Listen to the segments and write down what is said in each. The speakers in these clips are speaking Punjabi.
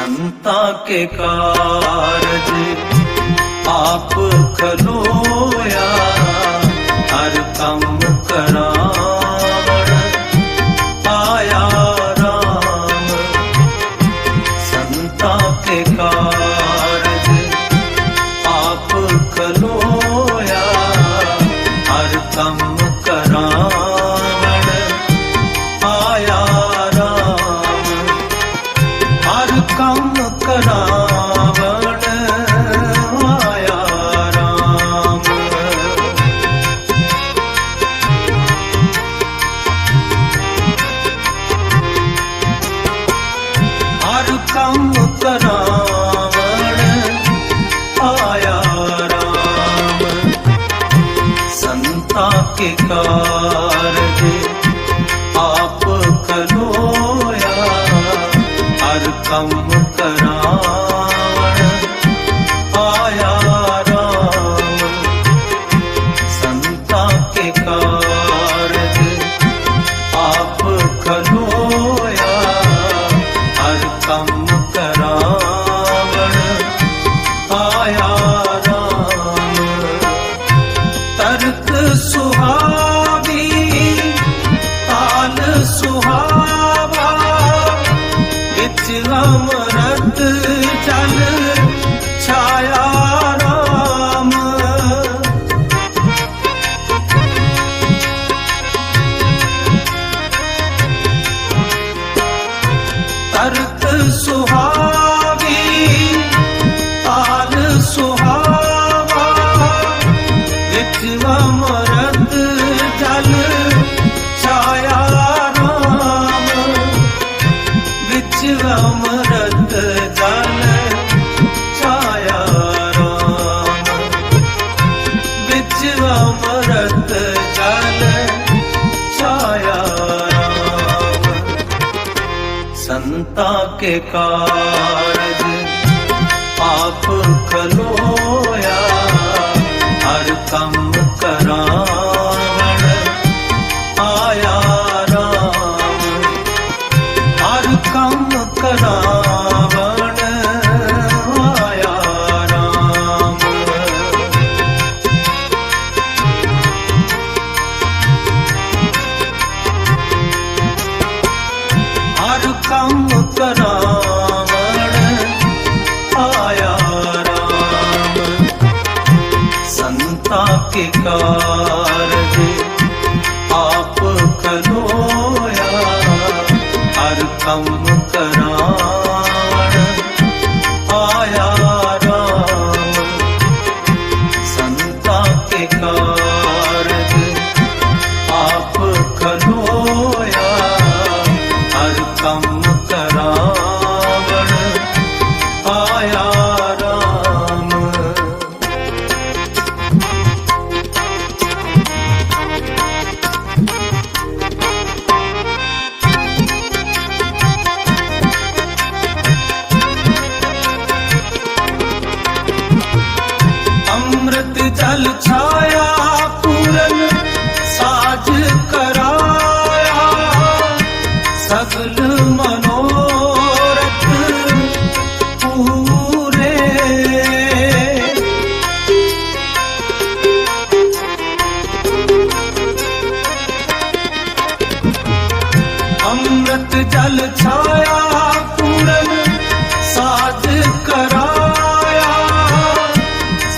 संता के कारज आप खलोया हर कम करा কে কর संता के कारज आप खलोया हर कम কাকে কা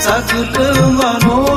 ਸਤਿ ਮਨੋ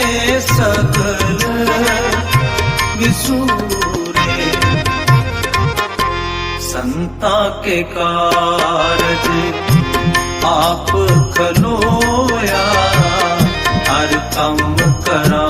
ਰੇ ਸੰਤਾ ਕੇ ਕਾਰਜ ਆਪ ਖਲੋਇਆ ਹਰ ਕੰਮ ਕਰਾ।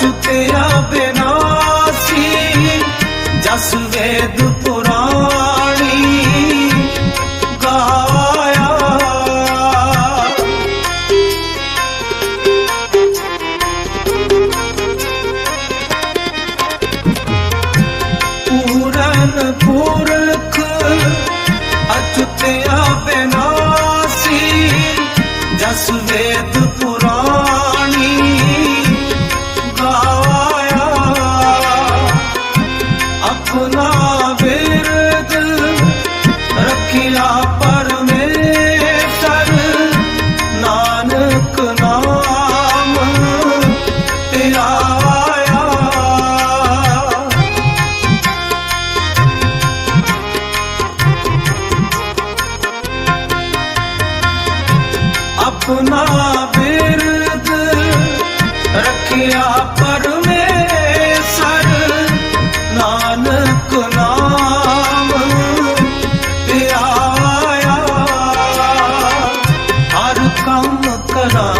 ਅਚੁਤਿਆ ਬਿਨਾਸੀ ਜਸ ਵੇਦ ਪੁਰਾਣੀ ਗਾਇਆ। ਪੂਰਨ ਪੁਰਖ ਅਚੁਤਿਆ ਬਿਨਾਸੀ ਜਸ ਵੇਦ ਆਪਣਾ ਬਿਰਦ ਰੱਖਿਆ ਪਰਮੇਸ਼ਰ। ਨਾਨਕ ਨਾਮ ਧਿਆਇਆ ਹਰ ਕੰਮ ਕਰਾਵਣ